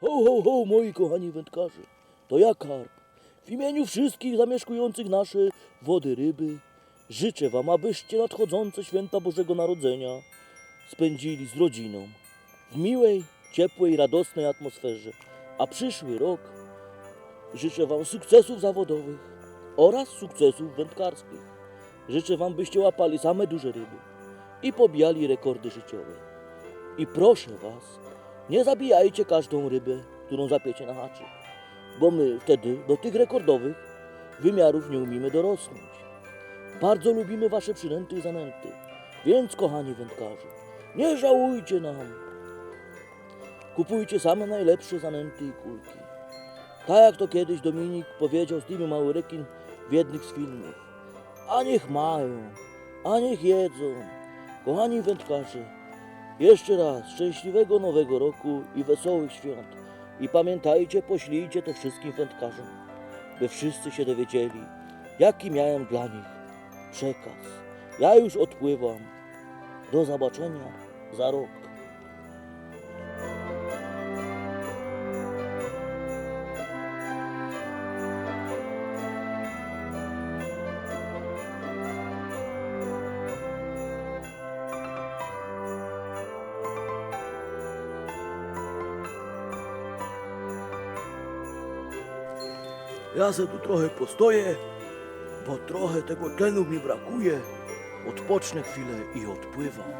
Ho, ho, ho, moi kochani wędkarze, to ja Karp. W imieniu wszystkich zamieszkujących nasze wody ryby życzę wam, abyście nadchodzące święta Bożego Narodzenia spędzili z rodziną w miłej, ciepłej, radosnej atmosferze. A przyszły rok życzę wam sukcesów zawodowych oraz sukcesów wędkarskich. Życzę wam, byście łapali same duże ryby i pobijali rekordy życiowe. I proszę was, nie zabijajcie każdą rybę, którą zapiecie na haczyk, bo my wtedy do tych rekordowych wymiarów nie umiemy dorosnąć. Bardzo lubimy wasze przynęty i zanęty, więc kochani wędkarze, nie żałujcie nam. Kupujcie same najlepsze zanęty i kulki. Tak jak to kiedyś Dominik powiedział z Dimy Mały Rekin w jednych z filmów. A niech mają, a niech jedzą. Kochani wędkarze, jeszcze raz szczęśliwego nowego roku i wesołych świąt. I pamiętajcie, poślijcie to wszystkim wędkarzom, by wszyscy się dowiedzieli, jaki miałem dla nich przekaz. Ja już odpływam. Do zobaczenia za rok. Ja se tu trochę postoję, bo trochę tego tlenu mi brakuje. Odpocznę chwilę i odpływam.